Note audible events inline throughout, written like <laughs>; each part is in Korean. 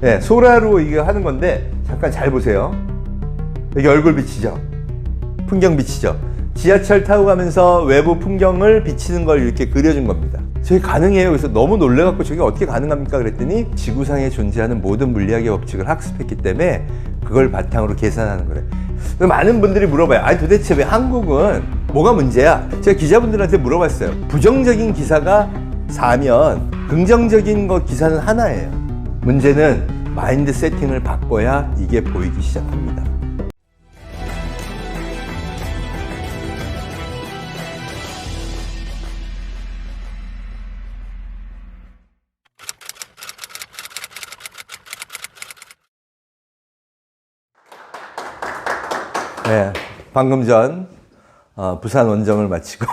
네, 소라로 이거 하는 건데 잠깐 잘 보세요. 여기 얼굴 비치죠. 풍경 비치죠. 지하철 타고 가면서 외부 풍경을 비치는 걸 이렇게 그려준 겁니다. 저게 가능해요. 그래서 너무 놀래갖고 저게 어떻게 가능합니까? 그랬더니 지구상에 존재하는 모든 물리학의 법칙을 학습했기 때문에 그걸 바탕으로 계산하는 거래. 많은 분들이 물어봐요. 아니 도대체 왜 한국은 뭐가 문제야? 제가 기자분들한테 물어봤어요. 부정적인 기사가 4면 긍정적인 거 기사는 하나예요. 문제는 마인드 세팅을 바꿔야 이게 보이기 시작합니다. 네, 방금 전 어, 부산 원정을 마치고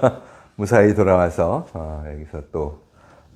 <laughs> 무사히 돌아와서 어, 여기서 또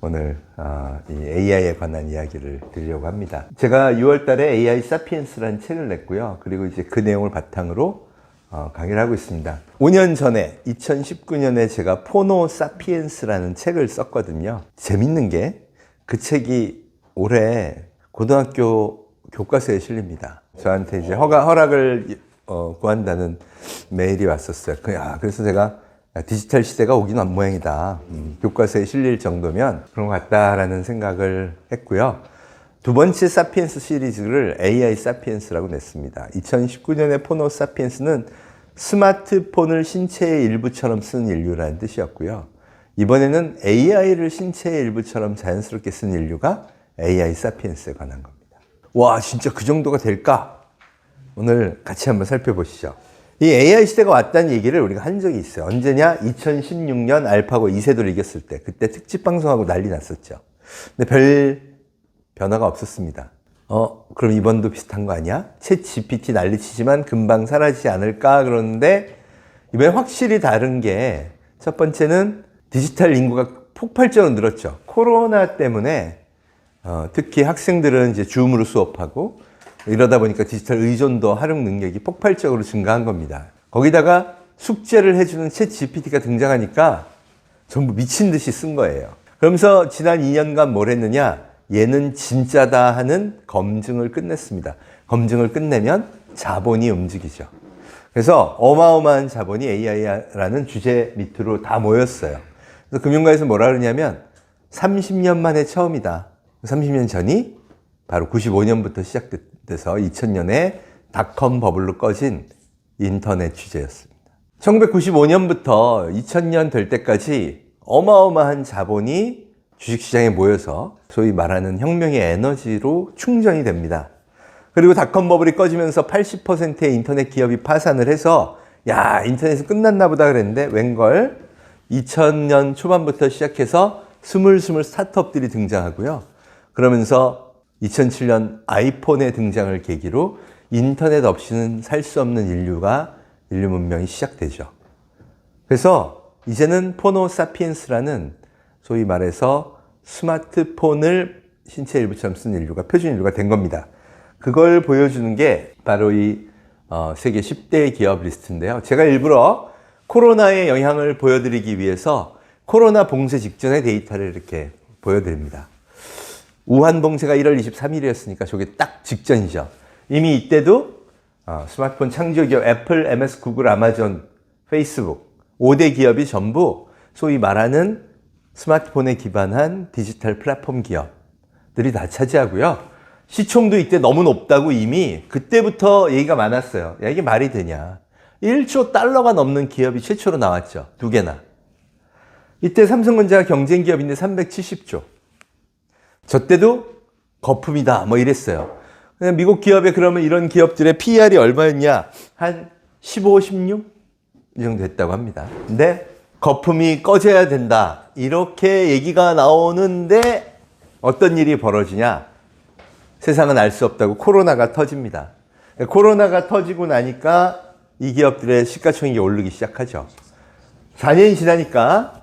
오늘 어, 이 AI에 관한 이야기를 드리려고 합니다. 제가 6월달에 AI 사피엔스라는 책을 냈고요. 그리고 이제 그 내용을 바탕으로 어, 강의를 하고 있습니다. 5년 전에 2019년에 제가 포노 사피엔스라는 책을 썼거든요. 재밌는 게 그 책이 올해 고등학교 교과서에 실립니다. 저한테 이제 허가, 허락을 어, 구한다는 메일이 왔었어요. 그, 야, 그래서 제가 야, 디지털 시대가 온 모양이다. 음, 교과서에 실릴 정도면 그런 것 같다라는 생각을 했고요. 두 번째 사피엔스 시리즈를 AI 사피엔스라고 냈습니다. 2019년에 포노 사피엔스는 스마트폰을 신체의 일부처럼 쓴 인류라는 뜻이었고요. 이번에는 AI를 신체의 일부처럼 자연스럽게 쓴 인류가 AI 사피엔스에 관한 겁니다. 와, 진짜 그 정도가 될까? 오늘 같이 한번 살펴보시죠. 이 AI 시대가 왔다는 얘기를 우리가 한 적이 있어요. 언제냐? 2016년 알파고 이세돌 이겼을 때. 그때 특집 방송하고 난리 났었죠. 근데 별 변화가 없었습니다. 어, 그럼 이번도 비슷한 거 아니야? 챗 GPT 난리치지만 금방 사라지지 않을까? 그러는데 이번에 확실히 다른 게 첫 번째는 디지털 인구가 폭발적으로 늘었죠. 코로나 때문에 어, 특히 학생들은 이제 줌으로 수업하고 이러다 보니까 디지털 의존도 활용 능력이 폭발적으로 증가한 겁니다. 거기다가 숙제를 해주는 챗 GPT가 등장하니까 전부 미친 듯이 쓴 거예요. 그러면서 지난 2년간 뭘 했느냐? 얘는 진짜다 하는 검증을 끝냈습니다. 검증을 끝내면 자본이 움직이죠. 그래서 어마어마한 자본이 AI라는 주제 밑으로 다 모였어요. 그래서 금융가에서 뭐라 그러냐면 30년 만에 처음이다. 30년 전이 바로 95년부터 시작돼서 2000년에 닷컴 버블로 꺼진 인터넷 취재였습니다. 1995년부터 2000년 될 때까지 어마어마한 자본이 주식시장에 모여서 소위 말하는 혁명의 에너지로 충전이 됩니다. 그리고 닷컴 버블이 꺼지면서 80%의 인터넷 기업이 파산을 해서 야 인터넷은 끝났나 보다 그랬는데 웬걸 2000년 초반부터 시작해서 스물스물 스타트업들이 등장하고요. 그러면서 2007년 아이폰의 등장을 계기로 인터넷 없이는 살 수 없는 인류가 인류 문명이 시작되죠. 그래서 이제는 포노 사피엔스라는 소위 말해서 스마트폰을 신체 일부처럼 쓴 인류가 표준 인류가 된 겁니다. 그걸 보여주는 게 바로 이 어, 세계 10대 기업 리스트인데요. 제가 일부러 코로나의 영향을 보여드리기 위해서 코로나 봉쇄 직전의 데이터를 이렇게 보여드립니다. 우한 봉쇄가 1월 23일이었으니까 저게 딱 직전이죠. 이미 이때도 어, 스마트폰 창조 기업 애플, MS, 구글, 아마존, 페이스북 5대 기업이 전부 소위 말하는 스마트폰에 기반한 디지털 플랫폼 기업들이 다 차지하고요. 시총도 이때 너무 높다고 이미 그때부터 얘기가 많았어요. 야, 이게 말이 되냐. 1조 달러가 넘는 기업이 최초로 나왔죠. 두 개나. 이때 삼성전자가 경쟁 기업인데 370조. 저 때도 거품이다. 뭐 이랬어요. 미국 기업에 그러면 이런 기업들의 PER이 얼마였냐? 한 15, 16? 이 정도 됐다고 합니다. 근데 거품이 꺼져야 된다. 이렇게 얘기가 나오는데 어떤 일이 벌어지냐? 세상은 알 수 없다고 코로나가 터집니다. 코로나가 터지고 나니까 이 기업들의 시가총액이 오르기 시작하죠. 4년이 지나니까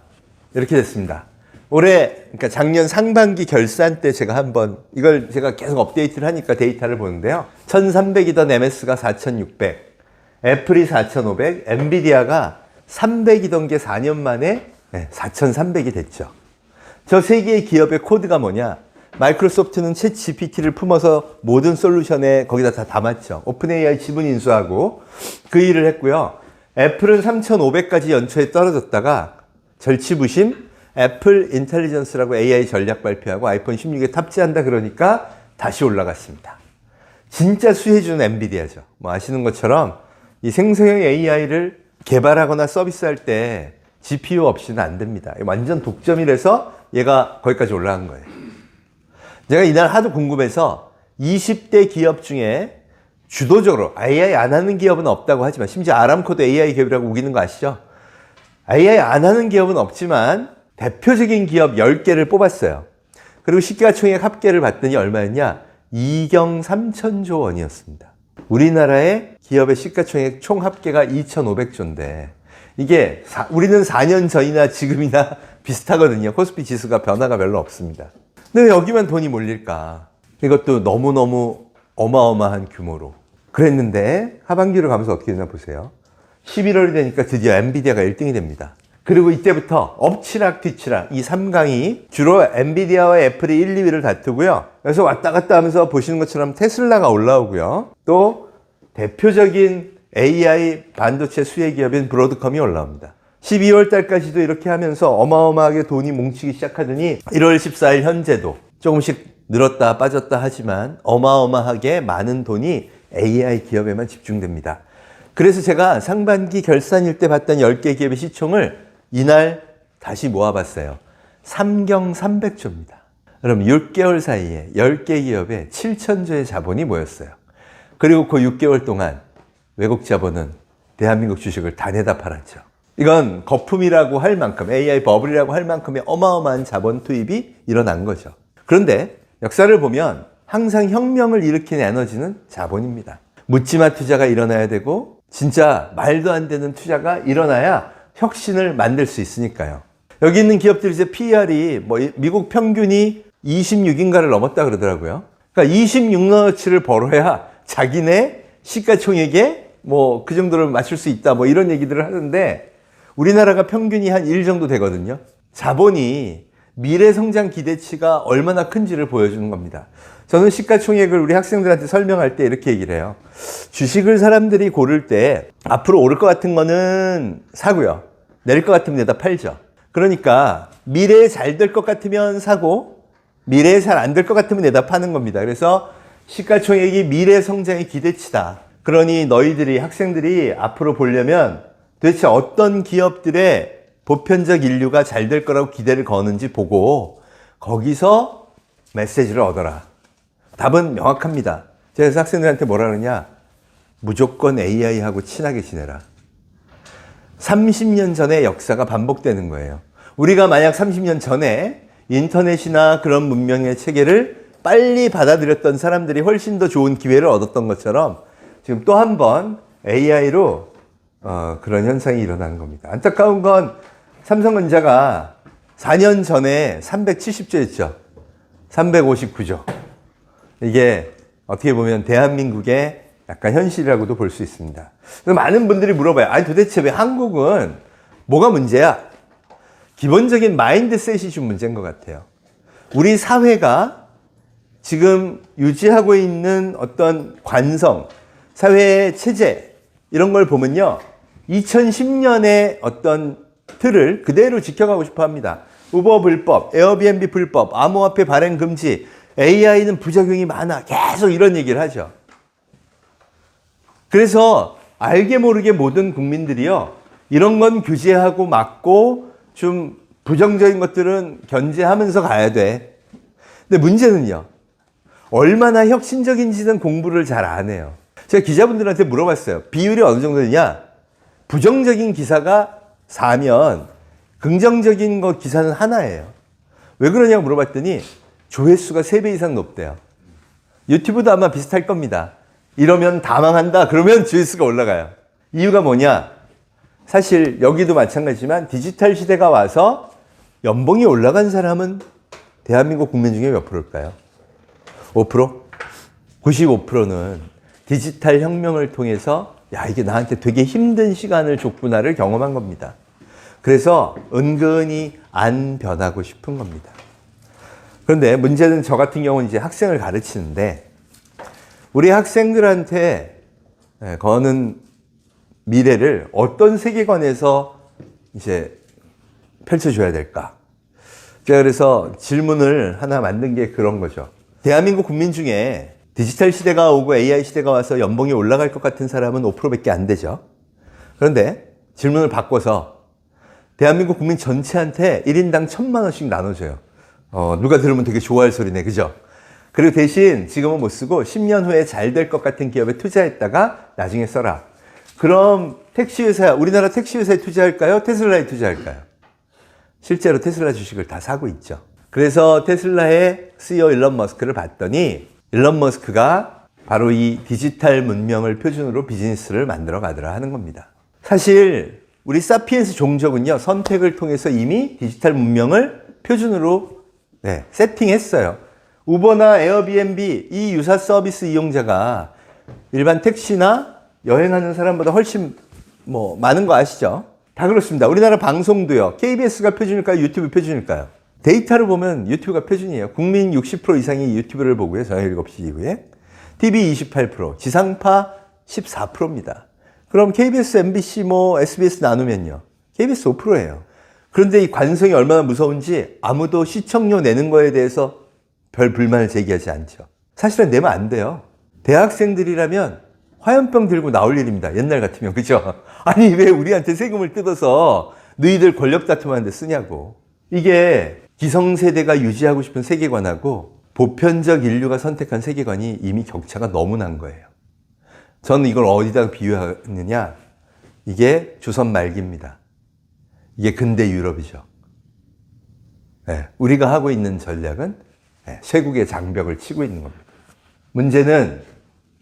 이렇게 됐습니다. 올해, 그러니까 작년 상반기 결산 때 제가 한번 이걸 제가 계속 업데이트를 하니까 데이터를 보는데요. 1300이던 MS가 4600, 애플이 4500, 엔비디아가 300이던 게 4년 만에 4300이 됐죠. 저 세 개의 기업의 코드가 뭐냐? 마이크로소프트는 챗 GPT를 품어서 모든 솔루션에 거기다 다 담았죠. 오픈 AI 지분 인수하고 그 일을 했고요. 애플은 3,500까지 연초에 떨어졌다가 절치부심 애플 인텔리전스라고 AI 전략 발표하고 아이폰 16에 탑재한다 그러니까 다시 올라갔습니다. 진짜 수혜주는 엔비디아죠. 뭐 아시는 것처럼 이 생성형 AI를 개발하거나 서비스할 때 GPU 없이는 안 됩니다. 완전 독점이라서 얘가 거기까지 올라간 거예요. 제가 이날 하도 궁금해서 20대 기업 중에 주도적으로 AI 안 하는 기업은 없다고 하지만 심지어 아람코도 AI 기업이라고 우기는 거 아시죠? AI 안 하는 기업은 없지만 대표적인 기업 10개를 뽑았어요. 그리고 시가총액 합계를 봤더니 얼마였냐? 2경 3천조 원이었습니다. 우리나라의 기업의 시가총액 총 합계가 2,500조인데 이게 사- 우리는 4년 전이나 지금이나 <laughs> 비슷하거든요. 코스피 지수가 변화가 별로 없습니다. 근데 왜 여기만 돈이 몰릴까? 이것도 너무너무 어마어마한 규모로. 그랬는데 하반기로 가면서 어떻게 되나 보세요. 11월이 되니까 드디어 엔비디아가 1등이 됩니다. 그리고 이때부터 엎치락 뒤치락 이 3강이 주로 엔비디아와 애플이 1, 2위를 다투고요. 그래서 왔다 갔다 하면서 보시는 것처럼 테슬라가 올라오고요. 또 대표적인 AI 반도체 수혜 기업인 브로드컴이 올라옵니다. 12월 달까지도 이렇게 하면서 어마어마하게 돈이 뭉치기 시작하더니 1월 14일 현재도 조금씩 늘었다 빠졌다 하지만 어마어마하게 많은 돈이 AI 기업에만 집중됩니다. 그래서 제가 상반기 결산일 때 봤던 10개 기업의 시총을 이날 다시 모아봤어요. 삼경 300조입니다. 그럼 6개월 사이에 10개 기업에 7천조의 자본이 모였어요. 그리고 그 6개월 동안 외국 자본은 대한민국 주식을 다 내다 팔았죠. 이건 거품이라고 할 만큼, AI 버블이라고 할 만큼의 어마어마한 자본 투입이 일어난 거죠. 그런데 역사를 보면 항상 혁명을 일으키는 에너지는 자본입니다. 묻지마 투자가 일어나야 되고, 진짜 말도 안 되는 투자가 일어나야 혁신을 만들 수 있으니까요. 여기 있는 기업들 이제 PER이 뭐 미국 평균이 26인가를 넘었다 그러더라고요. 그러니까 26너치를 벌어야 자기네 시가총액에 뭐 그 정도를 맞출 수 있다 뭐 이런 얘기들을 하는데 우리나라가 평균이 한 1 정도 되거든요. 자본이 미래 성장 기대치가 얼마나 큰지를 보여주는 겁니다. 저는 시가총액을 우리 학생들한테 설명할 때 이렇게 얘기를 해요. 주식을 사람들이 고를 때 앞으로 오를 것 같은 거는 사고요. 내릴 것 같으면 내다 팔죠. 그러니까 미래에 잘 될 것 같으면 사고 미래에 잘 안 될 것 같으면 내다 파는 겁니다. 그래서 시가총액이 미래 성장의 기대치다. 그러니 너희들이 학생들이 앞으로 보려면 도대체 어떤 기업들의 보편적 인류가 잘 될 거라고 기대를 거는지 보고 거기서 메시지를 얻어라. 답은 명확합니다. 제가 학생들한테 뭐라 그러냐? 무조건 AI하고 친하게 지내라. 30년 전의 역사가 반복되는 거예요. 우리가 만약 30년 전에 인터넷이나 그런 문명의 체계를 빨리 받아들였던 사람들이 훨씬 더 좋은 기회를 얻었던 것처럼 지금 또 한 번 AI로 어, 그런 현상이 일어나는 겁니다. 안타까운 건 삼성전자가 4년 전에 370조였죠. 359조. 이게 어떻게 보면 대한민국의 약간 현실이라고도 볼 수 있습니다. 많은 분들이 물어봐요. 아니 도대체 왜 한국은 뭐가 문제야? 기본적인 마인드셋이 좀 문제인 것 같아요. 우리 사회가 지금 유지하고 있는 어떤 관성, 사회의 체제, 이런 걸 보면요. 2010년의 어떤 틀을 그대로 지켜가고 싶어 합니다. 우버 불법, 에어비앤비 불법, 암호화폐 발행 금지, AI는 부작용이 많아. 계속 이런 얘기를 하죠. 그래서 알게 모르게 모든 국민들이요. 이런 건 규제하고 막고 좀 부정적인 것들은 견제하면서 가야 돼. 근데 문제는요. 얼마나 혁신적인지는 공부를 잘 안 해요. 제가 기자분들한테 물어봤어요. 비율이 어느 정도 되냐? 부정적인 기사가 4면 긍정적인 거 기사는 하나예요. 왜 그러냐고 물어봤더니 조회수가 3배 이상 높대요. 유튜브도 아마 비슷할 겁니다. 이러면 다 망한다. 그러면 조회수가 올라가요. 이유가 뭐냐? 사실 여기도 마찬가지지만 디지털 시대가 와서 연봉이 올라간 사람은 대한민국 국민 중에 몇 프로일까요? 5%? 95%는 디지털 혁명을 통해서 야, 이게 나한테 되게 힘든 시간을 줬구나를 경험한 겁니다. 그래서 은근히 안 변하고 싶은 겁니다. 그런데 문제는 저 같은 경우는 이제 학생을 가르치는데 우리 학생들한테 예, 거는 미래를 어떤 세계관에서 이제 펼쳐줘야 될까? 제가 그래서 질문을 하나 만든 게 그런 거죠. 대한민국 국민 중에 디지털 시대가 오고 AI 시대가 와서 연봉이 올라갈 것 같은 사람은 5%밖에 안 되죠. 그런데 질문을 바꿔서 대한민국 국민 전체한테 1인당 천만 원씩 나눠줘요. 어, 누가 들으면 되게 좋아할 소리네. 그죠? 그리고 대신 지금은 못 쓰고 10년 후에 잘 될 것 같은 기업에 투자했다가 나중에 써라. 그럼 택시회사, 우리나라 택시회사에 투자할까요? 테슬라에 투자할까요? 실제로 테슬라 주식을 다 사고 있죠. 그래서 테슬라의 CEO 일론 머스크를 봤더니 일론 머스크가 바로 이 디지털 문명을 표준으로 비즈니스를 만들어 가더라 하는 겁니다. 사실 우리 사피엔스 종족은요 선택을 통해서 이미 디지털 문명을 표준으로 네, 세팅했어요. 우버나 에어비앤비 이 유사 서비스 이용자가 일반 택시나 여행하는 사람보다 훨씬 뭐 많은 거 아시죠? 다 그렇습니다. 우리나라 방송도요. KBS가 표준일까요? 유튜브 표준일까요? 데이터를 보면 유튜브가 표준이에요. 국민 60% 이상이 유튜브를 보고요. 저녁 7시 이후에. TV 28%, 지상파 14%입니다. 그럼 KBS, MBC, 뭐 SBS 나누면요. KBS 5%예요. 그런데 이 관성이 얼마나 무서운지 아무도 시청료 내는 거에 대해서 별 불만을 제기하지 않죠. 사실은 내면 안 돼요. 대학생들이라면 화염병 들고 나올 일입니다. 옛날 같으면. 그죠? <laughs> 아니, 왜 우리한테 세금을 뜯어서 너희들 권력 다툼하는데 쓰냐고. 이게 기성세대가 유지하고 싶은 세계관하고 보편적 인류가 선택한 세계관이 이미 격차가 너무 난 거예요. 저는 이걸 어디다 비유하느냐? 이게 조선 말기입니다. 이게 근대 유럽이죠. 네, 우리가 하고 있는 전략은 네, 쇄국의 장벽을 치고 있는 겁니다. 문제는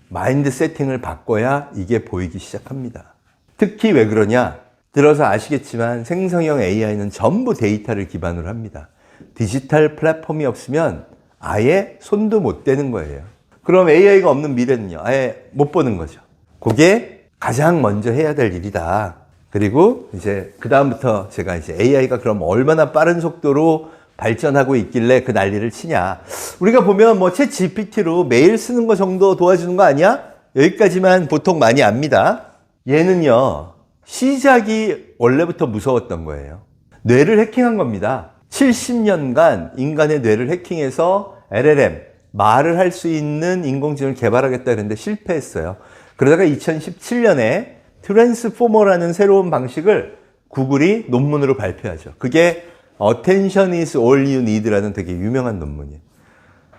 마인드 세팅을 바꿔야 이게 보이기 시작합니다. 특히 왜 그러냐? 들어서 아시겠지만 생성형 AI는 전부 데이터를 기반으로 합니다. 디지털 플랫폼이 없으면 아예 손도 못 대는 거예요. 그럼 AI가 없는 미래는요? 아예 못 보는 거죠. 그게 가장 먼저 해야 될 일이다. 그리고 이제 그다음부터 제가 이제 AI가 그럼 얼마나 빠른 속도로 발전하고 있길래 그 난리를 치냐. 우리가 보면 뭐챗 GPT로 메일 쓰는 거 정도 도와주는 거 아니야? 여기까지만 보통 많이 압니다. 얘는요, 시작이 원래부터 무서웠던 거예요. 뇌를 해킹한 겁니다. 70년간 인간의 뇌를 해킹해서 LLM, 말을 할 수 있는 인공지능을 개발하겠다 했는데 실패했어요. 그러다가 2017년에 트랜스포머라는 새로운 방식을 구글이 논문으로 발표하죠. 그게 Attention is all you need라는 되게 유명한 논문이에요.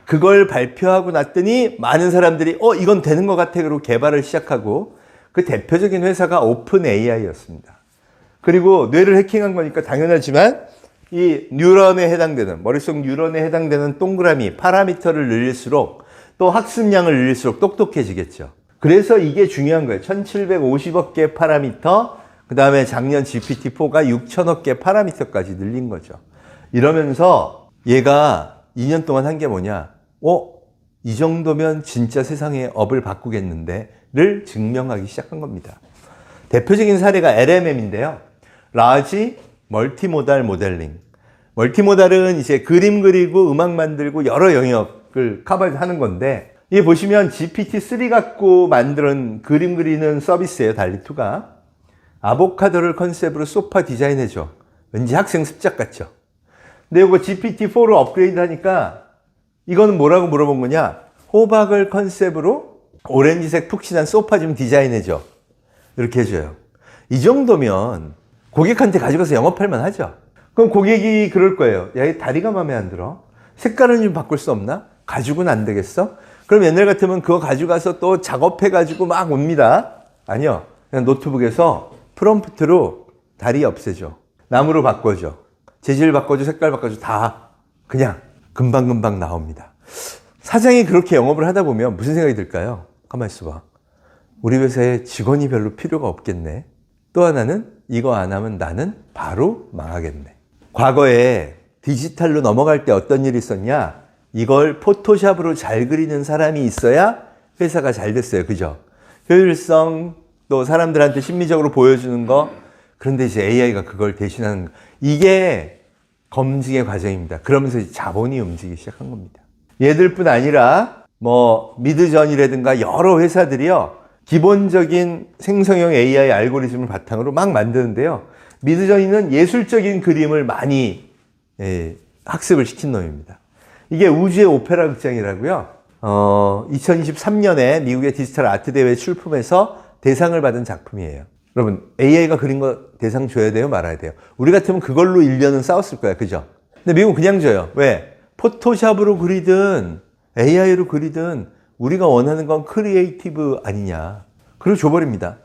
그걸 발표하고 났더니 많은 사람들이 어 이건 되는 것 같아 그리고 개발을 시작하고 그 대표적인 회사가 오픈 AI였습니다. 그리고 뇌를 해킹한 거니까 당연하지만 이 뉴런에 해당되는 머릿속 뉴런에 해당되는 동그라미 파라미터를 늘릴수록 또 학습량을 늘릴수록 똑똑해지겠죠. 그래서 이게 중요한 거예요. 1750억 개 파라미터 그 다음에 작년 GPT-4가 6천억 개 파라미터까지 늘린 거죠. 이러면서 얘가 2년 동안 한 게 뭐냐? 어? 이 정도면 진짜 세상의 업을 바꾸겠는데?를 증명하기 시작한 겁니다. 대표적인 사례가 LMM인데요. 라지 멀티모달 모델링. 멀티모달은 이제 그림 그리고 음악 만들고 여러 영역을 커버하는 건데, 이게 보시면 GPT-3 갖고 만든 그림 그리는 서비스예요, 달리2가. 아보카도를 컨셉으로 소파 디자인해줘. 왠지 학생 습작 같죠? 근데 이거 GPT-4로 업그레이드 하니까 이거는 뭐라고 물어본 거냐? 호박을 컨셉으로 오렌지색 푹신한 소파 좀 디자인해줘. 이렇게 해줘요. 이 정도면 고객한테 가져가서 영업할 만 하죠? 그럼 고객이 그럴 거예요. 야, 이 다리가 마음에 안 들어. 색깔은 좀 바꿀 수 없나? 가지고는 안 되겠어? 그럼 옛날 같으면 그거 가져가서 또 작업해가지고 막 옵니다. 아니요. 그냥 노트북에서 프롬프트로 다리 없애줘. 나무로 바꿔줘. 재질 바꿔줘. 색깔 바꿔줘. 다 그냥 금방금방 나옵니다. 사장이 그렇게 영업을 하다 보면 무슨 생각이 들까요? 가만 있어봐. 우리 회사에 직원이 별로 필요가 없겠네. 또 하나는 이거 안 하면 나는 바로 망하겠네. 과거에 디지털로 넘어갈 때 어떤 일이 있었냐? 이걸 포토샵으로 잘 그리는 사람이 있어야 회사가 잘 됐어요. 그죠? 효율성, 또 사람들한테 심리적으로 보여주는 거. 그런데 이제 AI가 그걸 대신하는 거. 이게 검증의 과정입니다. 그러면서 자본이 움직이기 시작한 겁니다. 얘들뿐 아니라 뭐 미드전이라든가 여러 회사들이요. 기본적인 생성형 AI 알고리즘을 바탕으로 막 만드는데요. 미드전이는 예술적인 그림을 많이 예, 학습을 시킨 놈입니다. 이게 우주의 오페라 극장이라고요. 어, 2023년에 미국의 디지털 아트 대회 출품해서 대상을 받은 작품이에요. 여러분, AI가 그린 거 대상 줘야 돼요? 말아야 돼요? 우리 같으면 그걸로 1년은 싸웠을 거야. 그죠? 근데 미국은 그냥 줘요. 왜? 포토샵으로 그리든 AI로 그리든 우리가 원하는 건 크리에이티브 아니냐. 그리고 줘버립니다.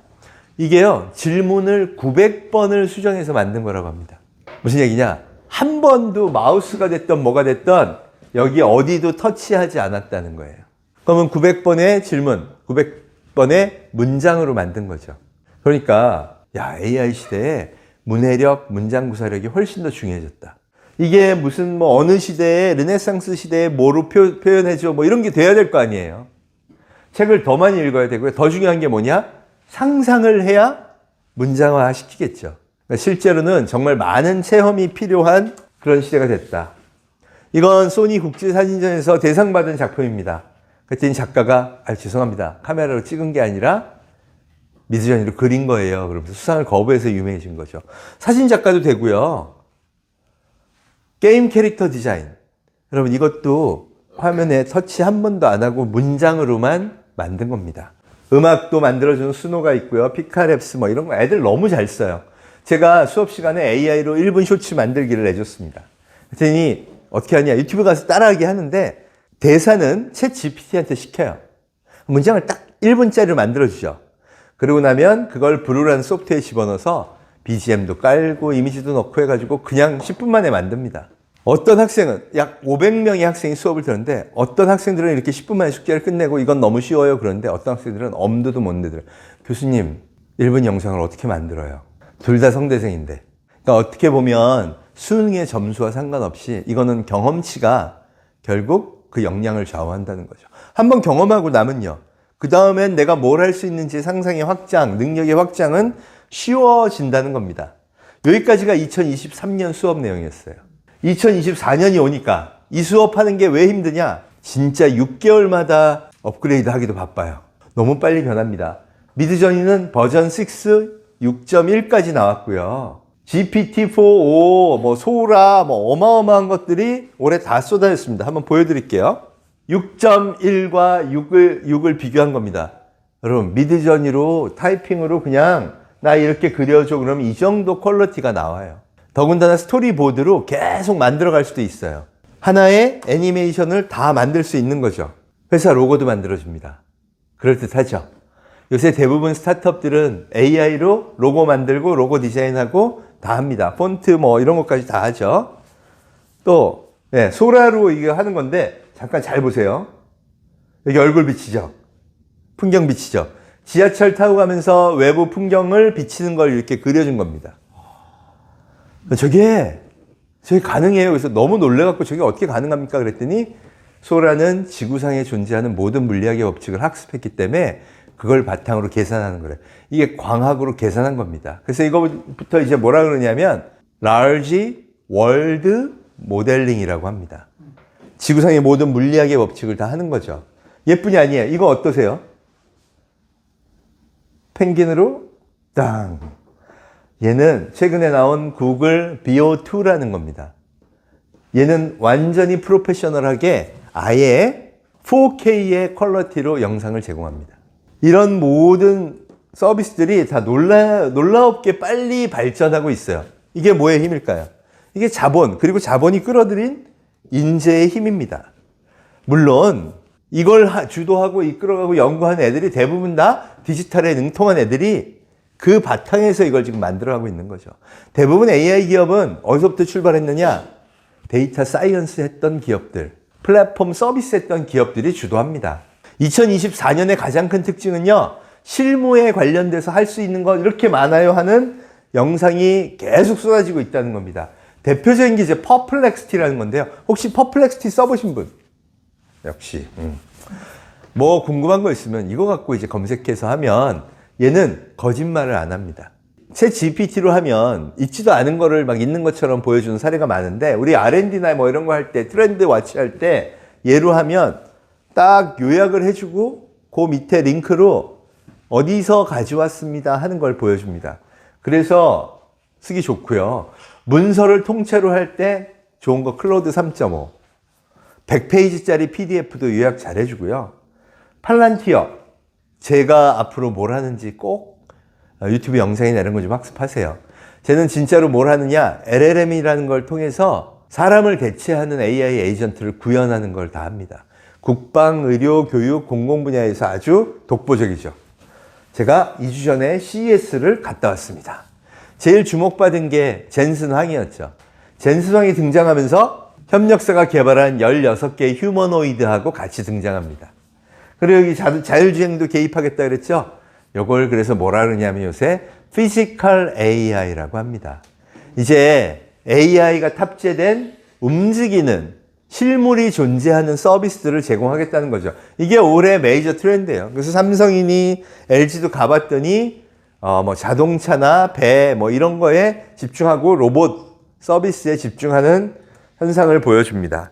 이게요, 질문을 900번을 수정해서 만든 거라고 합니다. 무슨 얘기냐? 한 번도 마우스가 됐던 뭐가 됐던 여기 어디도 터치하지 않았다는 거예요. 그러면 900번의 질문, 900 번의 문장으로 만든 거죠. 그러니까, 야, AI 시대에 문해력, 문장 구사력이 훨씬 더 중요해졌다. 이게 무슨 뭐 어느 시대에 르네상스 시대에 뭐로 표, 표현해줘 뭐 이런 게 돼야 될 거 아니에요. 책을 더 많이 읽어야 되고요. 더 중요한 게 뭐냐? 상상을 해야 문장화 시키겠죠. 그러니까 실제로는 정말 많은 체험이 필요한 그런 시대가 됐다. 이건 소니 국제사진전에서 대상받은 작품입니다. 그랬더니 작가가, 아, 죄송합니다. 카메라로 찍은 게 아니라 미드전이로 그린 거예요. 그러면서 수상을 거부해서 유명해진 거죠. 사진 작가도 되고요. 게임 캐릭터 디자인. 여러분, 이것도 화면에 터치 한 번도 안 하고 문장으로만 만든 겁니다. 음악도 만들어주는 수노가 있고요. 피카랩스 뭐 이런 거 애들 너무 잘 써요. 제가 수업 시간에 AI로 1분 쇼츠 만들기를 내줬습니다. 그랬더니 어떻게 하냐. 유튜브 가서 따라하기 하는데 대사는 챗 GPT한테 시켜요. 문장을 딱 1분짜리로 만들어주죠. 그러고 나면 그걸 브루라는 소프트웨어에 집어넣어서 BGM도 깔고 이미지도 넣고 해가지고 그냥 10분 만에 만듭니다. 어떤 학생은 약 500명의 학생이 수업을 들었는데 어떤 학생들은 이렇게 10분 만에 숙제를 끝내고 이건 너무 쉬워요 그런데 어떤 학생들은 엄두도 못 내더래요. 교수님 1분 영상을 어떻게 만들어요? 둘 다 성대생인데. 그러니까 어떻게 보면 수능의 점수와 상관없이 이거는 경험치가 결국 그 역량을 좌우한다는 거죠. 한번 경험하고 나면요. 그 다음엔 내가 뭘 할 수 있는지 상상의 확장, 능력의 확장은 쉬워진다는 겁니다. 여기까지가 2023년 수업 내용이었어요. 2024년이 오니까 이 수업하는 게 왜 힘드냐? 진짜 6개월마다 업그레이드 하기도 바빠요. 너무 빨리 변합니다. 미드저니는 버전 6, 6.1까지 나왔고요. GPT-4, 5, 뭐 소라, 뭐 어마어마한 것들이 올해 다 쏟아졌습니다. 한번 보여드릴게요. 6.1과 6을, 6을 비교한 겁니다. 여러분, 미드저니로 타이핑으로 그냥 나 이렇게 그려줘 그러면 이 정도 퀄리티가 나와요. 더군다나 스토리보드로 계속 만들어 갈 수도 있어요. 하나의 애니메이션을 다 만들 수 있는 거죠. 회사 로고도 만들어줍니다. 그럴듯하죠. 요새 대부분 스타트업들은 AI로 로고 만들고 로고 디자인하고 다 합니다. 폰트 뭐 이런 것까지 다 하죠. 또 네, 소라로 이거 하는 건데 잠깐 잘 보세요. 여기 얼굴 비치죠. 풍경 비치죠. 지하철 타고 가면서 외부 풍경을 비치는 걸 이렇게 그려준 겁니다. 저게 저게 가능해요. 그래서 너무 놀래갖고 저게 어떻게 가능합니까? 그랬더니 소라는 지구상에 존재하는 모든 물리학의 법칙을 학습했기 때문에 그걸 바탕으로 계산하는 거래요. 이게 광학으로 계산한 겁니다. 그래서 이거부터 이제 뭐라 그러냐면 large modeling이라고 합니다. 지구상의 모든 물리학의 법칙을 다 하는 거죠. 예쁜이 아니에요. 이거 어떠세요? 펭귄으로 땅. 얘는 최근에 나온 구글 BO2라는 겁니다. 얘는 완전히 프로페셔널하게 아예 4K의 퀄러티로 영상을 제공합니다. 이런 모든 서비스들이 다 놀라, 놀라웁게 빨리 발전하고 있어요. 이게 뭐의 힘일까요? 이게 자본, 그리고 자본이 끌어들인 인재의 힘입니다. 물론, 이걸 하- 주도하고 이끌어가고 연구한 애들이 대부분 다 디지털에 능통한 애들이 그 바탕에서 이걸 지금 만들어가고 있는 거죠. 대부분 AI 기업은 어디서부터 출발했느냐? 데이터 사이언스 했던 기업들, 플랫폼 서비스 했던 기업들이 주도합니다. 2024년의 가장 큰 특징은요, 실무에 관련돼서 할 수 있는 거 이렇게 많아요 하는 영상이 계속 쏟아지고 있다는 겁니다. 대표적인 게 이제 퍼플렉스티라는 건데요. 혹시 퍼플렉스티 써보신 분? 역시. 음. 뭐 궁금한 거 있으면 이거 갖고 이제 검색해서 하면 얘는 거짓말을 안 합니다. 챗 GPT로 하면 있지도 않은 거를 막 있는 것처럼 보여주는 사례가 많은데 우리 R&D나 뭐 이런 거 할 때 트렌드 와치 할 때 얘로 하면 딱 요약을 해주고 그 밑에 링크로 어디서 가져왔습니다 하는 걸 보여줍니다. 그래서 쓰기 좋고요. 문서를 통째로 할 때 좋은 거 클로드 3.5. 100페이지짜리 PDF도 요약 잘 해주고요. 팔란티어. 제가 앞으로 뭘 하는지 꼭 유튜브 영상이나 이런 거 좀 학습하세요. 쟤는 진짜로 뭘 하느냐? LLM이라는 걸 통해서 사람을 대체하는 AI 에이전트를 구현하는 걸 다 합니다. 국방, 의료, 교육, 공공 분야에서 아주 독보적이죠. 제가 2주 전에 CES를 갔다 왔습니다. 제일 주목받은 게 젠슨 황이었죠. 젠슨 황이 등장하면서 협력사가 개발한 16개의 휴머노이드하고 같이 등장합니다. 그리고 여기 자- 자율주행도 개입하겠다 그랬죠? 요걸 그래서 뭐라 그러냐면 요새 피지컬 AI라고 합니다. 이제 AI가 탑재된 움직이는 실물이 존재하는 서비스들을 제공하겠다는 거죠. 이게 올해 메이저 트렌드예요. 그래서 삼성이니 LG도 가봤더니 어, 뭐 자동차나 배 뭐 이런 거에 집중하고 로봇 서비스에 집중하는 현상을 보여줍니다.